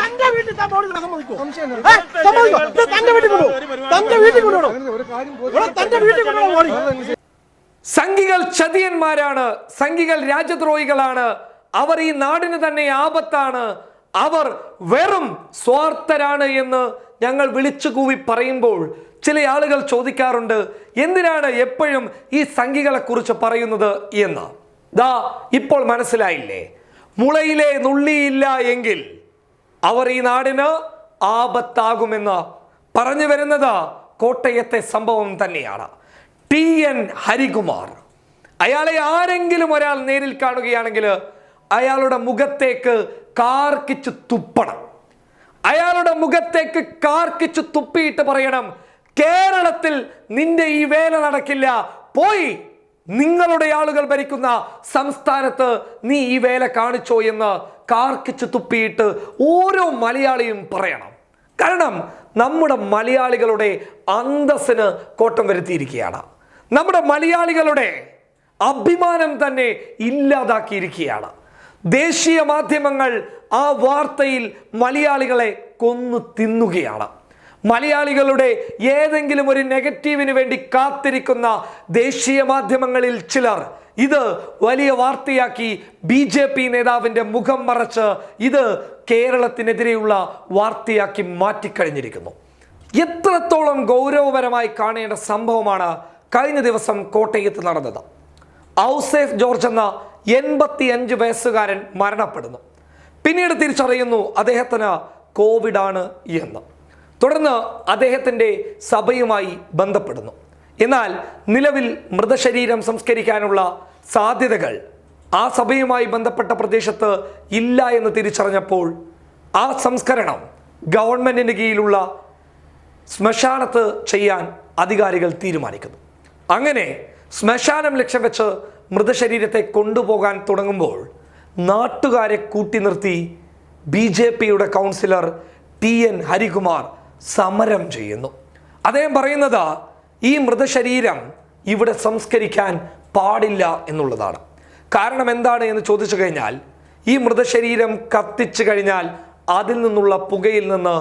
തന്റെ വീട്ടിൽ താൻ കിടക്കാൻ സമ്മതിക്കോ? സമ്മതിക്കോ? തന്റെ വീട്ടിൽ കൊണ്ടുപോകും തന്റെ വീട്ടിൽ കൊണ്ടുപോകണം തന്റെ വീട്ടിൽ കൊണ്ടുപോകണം ബോഡി. സംഘികൾ ചതിയന്മാരാണ്. സംഘികൾ രാജ്യദ്രോഹികളാണ്. അവർ ഈ നാടിന് തന്നെ ആപത്താണ്. അവർ വെറും സ്വാർത്ഥരാണ് എന്ന് ഞങ്ങൾ വിളിച്ചു കൂവി പറയുമ്പോൾ ചില ആളുകൾ ചോദിക്കാറുണ്ട് എന്തിനാണ് എപ്പോഴും ഈ സംഘികളെ കുറിച്ച് പറയുന്നത് എന്ന്? ദാ ഇപ്പോൾ മനസ്സിലായില്ലേ? മുളയിലെ നുള്ളിയില്ല എങ്കിൽ അവർ ഈ നാടിന് ആപത്താകുമെന്ന് പറഞ്ഞു വരുന്നത് കോട്ടയത്തെ സംഭവം തന്നെയാണ്. ടി. എൻ. ഹരികുമാർ. അയാളെ ആരെങ്കിലും ഒരാൾ നേരിൽ കാണുകയാണെങ്കിൽ അയാളുടെ മുഖത്തേക്ക് കാർക്കിച്ച് തുപ്പണം. അയാളുടെ മുഖത്തേക്ക് കാർക്കിച്ച് തുപ്പിയിട്ട് പറയണം കേരളത്തിൽ നിന്റെ ഈ വേല നടക്കില്ല പോയി നിങ്ങളുടെ ആളുകൾ ഭരിക്കുന്ന സംസ്ഥാനത്ത് നീ ഈ വേല കാണിച്ചോ എന്ന് കാർക്കിച്ച് തുപ്പിയിട്ട് ഓരോ മലയാളിയും പറയണം. കാരണം നമ്മുടെ മലയാളികളുടെ അന്തസ്സിന് കോട്ടം വരുത്തിയിരിക്കുകയാണ്. നമ്മുടെ മലയാളികളുടെ അഭിമാനം തന്നെ ഇല്ലാതാക്കിയിരിക്കുകയാണ്. ദേശീയ മാധ്യമങ്ങൾ ആ വാർത്തയിൽ മലയാളികളെ കൊന്നു തിന്നുകയാണ്. മലയാളികളുടെ ഏതെങ്കിലും ഒരു നെഗറ്റീവിന് വേണ്ടി കാത്തിരിക്കുന്ന ദേശീയ മാധ്യമങ്ങളിൽ ചിലർ ഇത് വലിയ വാർത്തയാക്കി ബി ജെ പി നേതാവിന്റെ മുഖം മറച്ച് ഇത് കേരളത്തിനെതിരെയുള്ള വാർത്തയാക്കി മാറ്റിക്കഴിഞ്ഞിരിക്കുന്നു. എത്രത്തോളം ഗൗരവപരമായി കാണേണ്ട സംഭവമാണ് കഴിഞ്ഞ ദിവസം കോട്ടയത്ത് നടന്നത്. ഔസേഫ് ജോർജ് എന്ന എൺപത്തി അഞ്ച് വയസ്സുകാരൻ മരണപ്പെടുന്നു. പിന്നീട് തിരിച്ചറിയുന്നു അദ്ദേഹത്തിന് കോവിഡാണ് എന്ന്. തുടർന്ന് അദ്ദേഹത്തിന്റെ സഭയുമായി ബന്ധപ്പെടുന്നു. എന്നാൽ നിലവിൽ മൃതശരീരം സംസ്കരിക്കാനുള്ള സാധ്യതകൾ ആ സഭയുമായി ബന്ധപ്പെട്ട പ്രദേശത്ത് ഇല്ല എന്ന് തിരിച്ചറിഞ്ഞപ്പോൾ ആ സംസ്കരണം ഗവൺമെന്റിന് കീഴിലുള്ള ശ്മശാനത്ത് ചെയ്യാൻ അധികാരികൾ തീരുമാനിക്കുന്നു. അങ്ങനെ ശ്മശാനം ലക്ഷ്യം വെച്ച് മൃതശരീരത്തെ കൊണ്ടുപോകാൻ തുടങ്ങുമ്പോൾ നാട്ടുകാരെ കൂട്ടി നിർത്തി ബി ജെ പിയുടെ കൗൺസിലർ ടി എൻ ഹരികുമാർ സമരം ചെയ്യുന്നു. അദ്ദേഹം പറയുന്നത് ഈ മൃതശരീരം ഇവിടെ സംസ്കരിക്കാൻ പാടില്ല എന്നുള്ളതാണ്. കാരണം എന്താണ് എന്ന് ചോദിച്ചു കഴിഞ്ഞാൽ ഈ മൃതശരീരം കത്തിച്ചു കഴിഞ്ഞാൽ അതിൽ നിന്നുള്ള പുകയിൽ നിന്ന്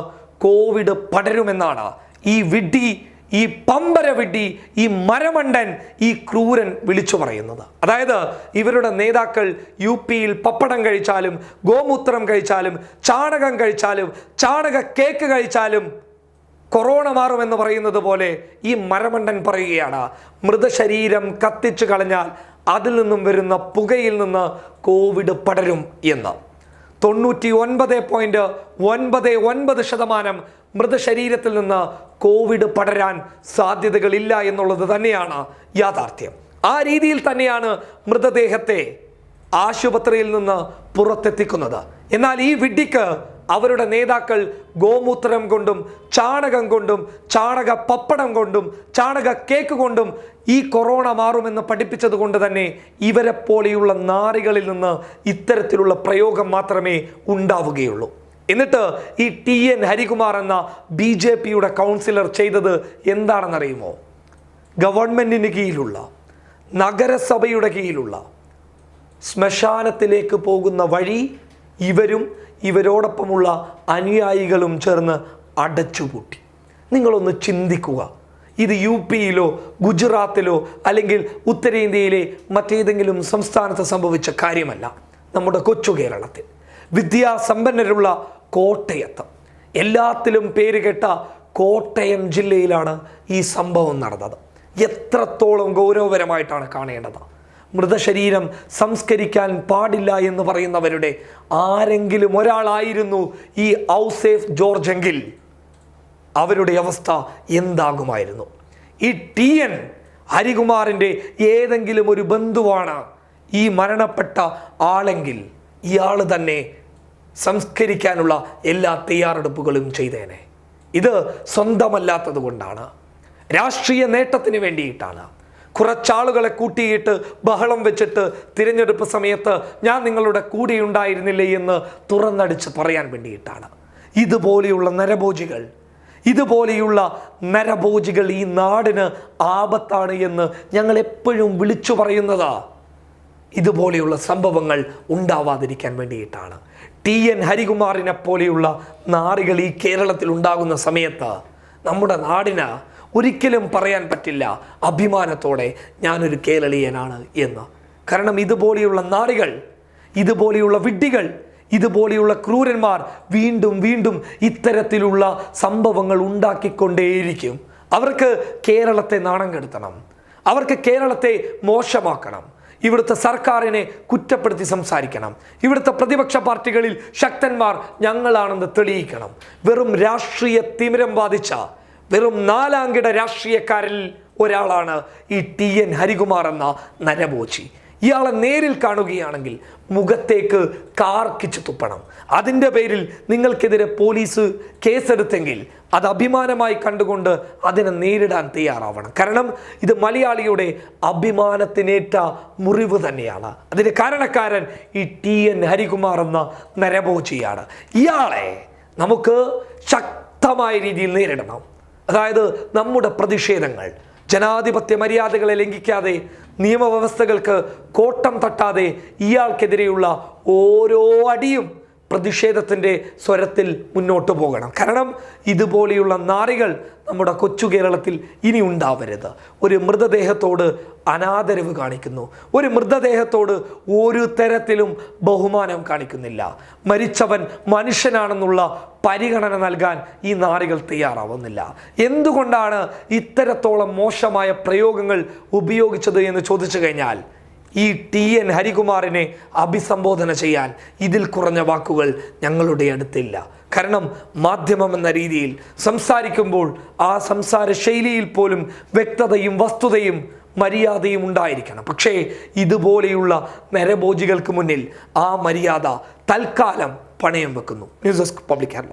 കോവിഡ് പടരുമെന്നാണ്. ഈ വിഡ്ഢി ഈ പമ്പര വിഡ്ഢി ഈ മരമണ്ടൻ ഈ ക്രൂരൻ വിളിച്ചു പറയുന്നത്. അതായത് ഇവരുടെ നേതാക്കൾ യു പിയിൽ പപ്പടം കഴിച്ചാലും ഗോമൂത്രം കഴിച്ചാലും ചാണകം കഴിച്ചാലും ചാണക കേക്ക് കഴിച്ചാലും കൊറോണ മാറുമെന്ന് പറയുന്നത് പോലെ ഈ മരമണ്ടൻ പറയുകയാണ്. മൃതശരീരം കത്തിച്ചു കളഞ്ഞാൽ അതിൽ നിന്നും വരുന്ന പുകയിൽ നിന്ന് കോവിഡ് പടരും എന്ന്. തൊണ്ണൂറ്റി ഒൻപത് പോയിന്റ് ഒൻപത് ഒൻപത് ശതമാനം മൃതശരീരത്തിൽ നിന്ന് കോവിഡ് പടരാൻ സാധ്യതകളില്ല എന്നുള്ളത് തന്നെയാണ് യാഥാർത്ഥ്യം. ആ രീതിയിൽ തന്നെയാണ് മൃതദേഹത്തെ ആശുപത്രിയിൽ നിന്ന് പുറത്തെത്തിക്കുന്നത്. എന്നാൽ ഈ വിഡ്ഢിക്ക് അവരുടെ നേതാക്കൾ ഗോമൂത്രം കൊണ്ടും ചാണകം കൊണ്ടും ചാണക പപ്പടം കൊണ്ടും ചാണക കേക്ക് കൊണ്ടും ഈ കൊറോണ മാറുമെന്ന് പഠിപ്പിച്ചത് കൊണ്ട് തന്നെ ഇവരെ പോലെയുള്ള നാറികളിൽ നിന്ന് ഇത്തരത്തിലുള്ള പ്രയോഗം മാത്രമേ ഉണ്ടാവുകയുള്ളൂ. എന്നിട്ട് ഈ ടി എൻ ഹരികുമാർ എന്ന ബി ജെ പിയുടെ കൗൺസിലർ ചെയ്തത് എന്താണെന്നറിയുമോ? ഗവൺമെന്റിന് കീഴിലുള്ള നഗരസഭയുടെ കീഴിലുള്ള ശ്മശാനത്തിലേക്ക് പോകുന്ന വഴി ഇവരും ഇവരോടൊപ്പമുള്ള അനുയായികളും ചേർന്ന് അടച്ചുപൂട്ടി. നിങ്ങളൊന്ന് ചിന്തിക്കുക. ഇത് യു പിയിലോ ഗുജറാത്തിലോ അല്ലെങ്കിൽ ഉത്തരേന്ത്യയിലെ മറ്റേതെങ്കിലും സംസ്ഥാനത്ത് സംഭവിച്ച കാര്യമല്ല. നമ്മുടെ കൊച്ചു കേരളത്തിൽ. വിദ്യാസമ്പന്നരുള്ള കോട്ടയത്ത്. എല്ലാത്തിലും പേര് കേട്ട കോട്ടയം ജില്ലയിലാണ് ഈ സംഭവം നടന്നത്. എത്രത്തോളം ഗൗരവപരമായിട്ടാണ് കാണേണ്ടത്? മൃതശരീരം സംസ്കരിക്കാൻ പാടില്ല എന്ന് പറയുന്നവരുടെ ആരെങ്കിലും ഒരാളായിരുന്നു ഈ ഔസേഫ് ജോർജ് എങ്കിൽ അവരുടെ അവസ്ഥ എന്താകുമായിരുന്നു? ഈ ടി എൻ ഹരികുമാറിന്റെ ഏതെങ്കിലും ഒരു ബന്ധുവാണ് ഈ മരണപ്പെട്ട ആളെങ്കിൽ ഇയാൾ തന്നെ സംസ്കരിക്കാനുള്ള എല്ലാ തയ്യാറെടുപ്പുകളും ചെയ്തേനെ. ഇത് സ്വന്തമല്ലാത്തത് കൊണ്ടാണ്. രാഷ്ട്രീയ നേട്ടത്തിന് വേണ്ടിയിട്ടാണ്. കുറച്ചാളുകളെ കൂട്ടിയിട്ട് ബഹളം വെച്ചിട്ട് തിരഞ്ഞെടുപ്പ് സമയത്ത് ഞാൻ നിങ്ങളുടെ കൂടെയുണ്ടായിരുന്നില്ലേ എന്ന് തുറന്നടിച്ച് പറയാൻ വേണ്ടിയിട്ടാണ്. ഇതുപോലെയുള്ള നരഭോജികൾ ഇതുപോലെയുള്ള നരഭോജികൾ ഈ നാടിന് ആപത്താണ് എന്ന് ഞങ്ങൾ എപ്പോഴും വിളിച്ചു പറയുന്നതാ. ഇതുപോലെയുള്ള സംഭവങ്ങൾ ഉണ്ടാവാതിരിക്കാൻ വേണ്ടിയിട്ടാണ്. ടി എൻ ഹരികുമാറിനെ പോലെയുള്ള നാറികൾ ഈ കേരളത്തിൽ ഉണ്ടാകുന്ന സമയത്ത് നമ്മുടെ നാടിന് ഒരിക്കലും പറയാൻ പറ്റില്ല അഭിമാനത്തോടെ ഞാനൊരു കേരളീയനാണ് എന്ന്. കാരണം ഇതുപോലെയുള്ള നാറികൾ ഇതുപോലെയുള്ള വിഡ്ഢികൾ ഇതുപോലെയുള്ള ക്രൂരന്മാർ വീണ്ടും വീണ്ടും ഇത്തരത്തിലുള്ള സംഭവങ്ങൾ ഉണ്ടാക്കിക്കൊണ്ടേയിരിക്കും. അവർക്ക് കേരളത്തെ നാണം കെടുത്തണം. അവർക്ക് കേരളത്തെ മോശമാക്കണം. ഇവിടുത്തെ സർക്കാരിനെ കുറ്റപ്പെടുത്തി സംസാരിക്കണം. ഇവിടുത്തെ പ്രതിപക്ഷ പാർട്ടികളിൽ ശക്തന്മാർ ഞങ്ങളാണെന്ന് തെളിയിക്കണം. വെറും രാഷ്ട്രീയ തിമിരം ബാധിച്ച വെറും നാലാംകിട രാഷ്ട്രീയക്കാരിൽ ഒരാളാണ് ഈ ടി എൻ ഹരികുമാർ എന്ന നരബോച്ചി. ഇയാളെ നേരിൽ കാണുകയാണെങ്കിൽ മുഖത്തേക്ക് കാർക്കിച്ച് തുപ്പണം. അതിന്റെ പേരിൽ നിങ്ങൾക്കെതിരെ പോലീസ് കേസെടുത്തെങ്കിൽ അത് അഭിമാനമായി കണ്ടുകൊണ്ട് അതിനെ നേരിടാൻ തയ്യാറാവണം. കാരണം ഇത് മലയാളിയുടെ അഭിമാനത്തിനേറ്റ മുറിവ് തന്നെയാണ്. അതിന് കാരണക്കാരൻ ഈ ടി എൻ ഹരികുമാർ എന്ന നരഭോജിയാണ് ഇയാളെ നമുക്ക് ശക്തമായ രീതിയിൽ നേരിടണം. അതായത് നമ്മുടെ പ്രതിഷേധങ്ങൾ. ജനാധിപത്യ മര്യാദകളെ ലംഘിക്കാതെ നിയമവ്യവസ്ഥകൾക്ക് കോട്ടം തട്ടാതെ ഇയാൾക്കെതിരെയുള്ള ഓരോ അടിയും പ്രതിഷേധത്തിന്റെ സ്വരത്തിൽ മുന്നോട്ട് പോകണം. കാരണം ഇതുപോലെയുള്ള നാറികൾ നമ്മുടെ കൊച്ചു കേരളത്തിൽ ഇനി ഉണ്ടാവരുത്. ഒരു മൃതദേഹത്തോട് അനാദരവ് കാണിക്കുന്നു. ഒരു മൃതദേഹത്തോട് ഒരു തരത്തിലും ബഹുമാനം കാണിക്കുന്നില്ല. മരിച്ചവൻ മനുഷ്യനാണെന്നുള്ള പരിഗണന നൽകാൻ ഈ നാറികൾ തയ്യാറാവുന്നില്ല. എന്തുകൊണ്ടാണ് ഇത്തരത്തോളം മോശമായ പ്രയോഗങ്ങൾ ഉപയോഗിച്ചത് എന്ന് ചോദിച്ചു കഴിഞ്ഞാൽ ഈ ടി എൻ ഹരികുമാറിനെ അഭിസംബോധന ചെയ്യാൻ ഇതിൽ കുറഞ്ഞ വാക്കുകൾ ഞങ്ങളുടെ അടുത്തില്ല. കാരണം മാധ്യമം എന്ന രീതിയിൽ സംസാരിക്കുമ്പോൾ ആ സംസാര ശൈലിയിൽ പോലും വ്യക്തതയും വസ്തുതയും മര്യാദയും ഉണ്ടായിരിക്കണം. പക്ഷേ ഇതുപോലെയുള്ള നരഭോജികൾക്ക് മുന്നിൽ ആ മര്യാദ തൽക്കാലം പണയം വെക്കുന്നു. News desk public Kerala.